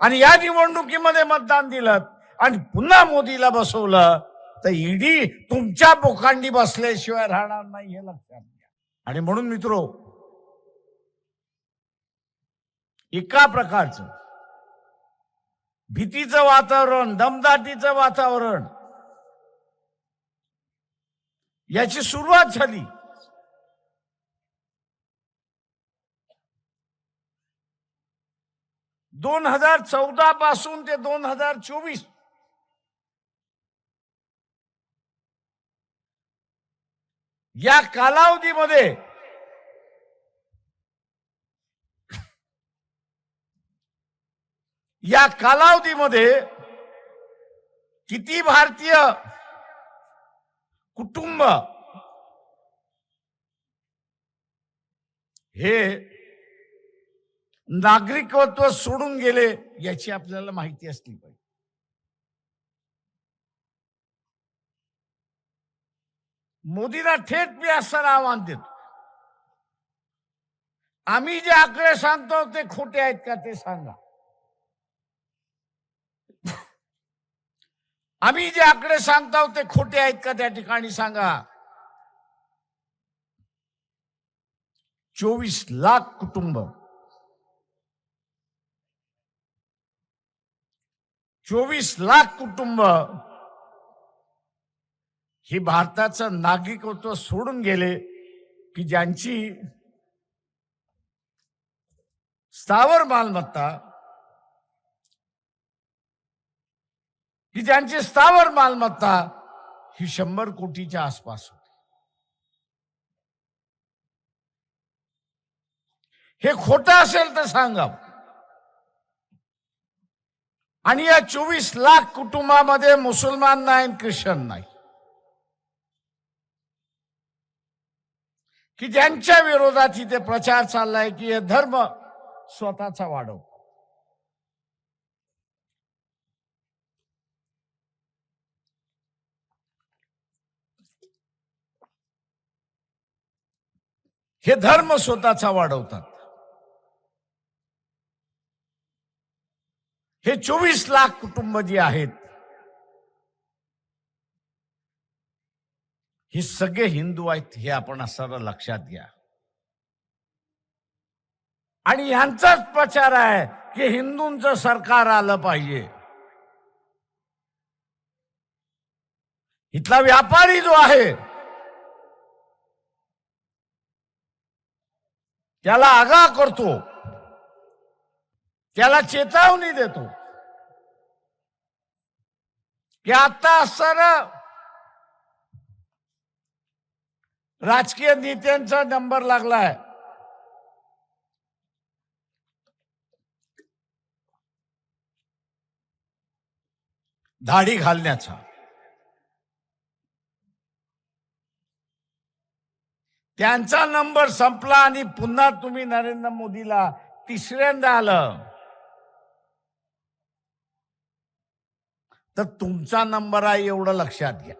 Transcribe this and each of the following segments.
आणि या निवडणुकीमध्ये मतदान दिलं आणि पुन्हा मोदीला बसवलं तर ईडी तुमच्या बोकांडी बसल्याशिवाय राहणार नाही हे लक्षात घ्या. आणि म्हणून मित्रो एका प्रकारचं भीतीचं वातावरण दमदाटीचं वातावरण याची सुरुवात झाली. दोन हजार चौदा पासून ते दोन हजार चोवीस. या कालावधीमध्ये या कालावधीमध्ये किती भारतीय कुटुंब हे नागरिकत्व सोडून गेले याची आपल्याला माहिती असली पाहिजे. मोदीला थेट मी असं आव्हान देतो. आम्ही जे आकडे सांगतो ते खोटे आहेत का ते सांगा. आम्ही जे आकडे सांगतो ते खोटे आहेत का त्या ठिकाणी सांगा. चोवीस लाख कुटुंब चोवीस लाख कुटुंब ही भारताचं नागरिकत्व सोडून गेले की ज्यांची स्थावर मालमत्ता की ज्यांची स्थावर मालमत्ता ही शंभर कोटीच्या आसपास होती. हे खोटं असेल तर सांगा आणि या चोवीस लाख कुटुंबामध्ये मुसलमान नाही ख्रिश्चन नाही. की ज्यांच्या विरोधात इथे प्रचार चाललाय की हे धर्म स्वतःचा वाढव. हे धर्म स्वतःचा वाढवतात. हे चोवीस लाख कुटुंब जी आहेत हे सगळे हिंदू आहेत हे आपण असं लक्षात घ्या. आणि यांचाच प्रचार आहे की हिंदूंचं सरकार आलं पाहिजे. इथला व्यापारी जो आहे त्याला आगा करतो त्याला चेतावणी देतो. आता सर राजकीय नेत्यांचा नंबर लागलाय. धाडी घालण्याचा. त्यांचा नंबर संपला आणि पुन्हा तुम्ही नरेंद्र मोदीला तिसऱ्यांदा आलं. तर तुमचा नंबर आहे एवढं लक्षात घ्या.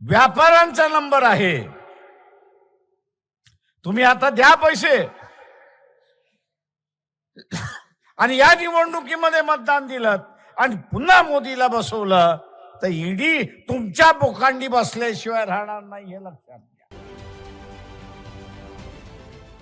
व्यापाऱ्यांचा नंबर आहे. तुम्ही आता द्या पैसे. आणि या निवडणुकीमध्ये मतदान दिलं आणि पुन्हा मोदीला बसवलं तर ईडी तुमच्या बोकांडी बसल्याशिवाय राहणार नाही हे लक्षात घ्या.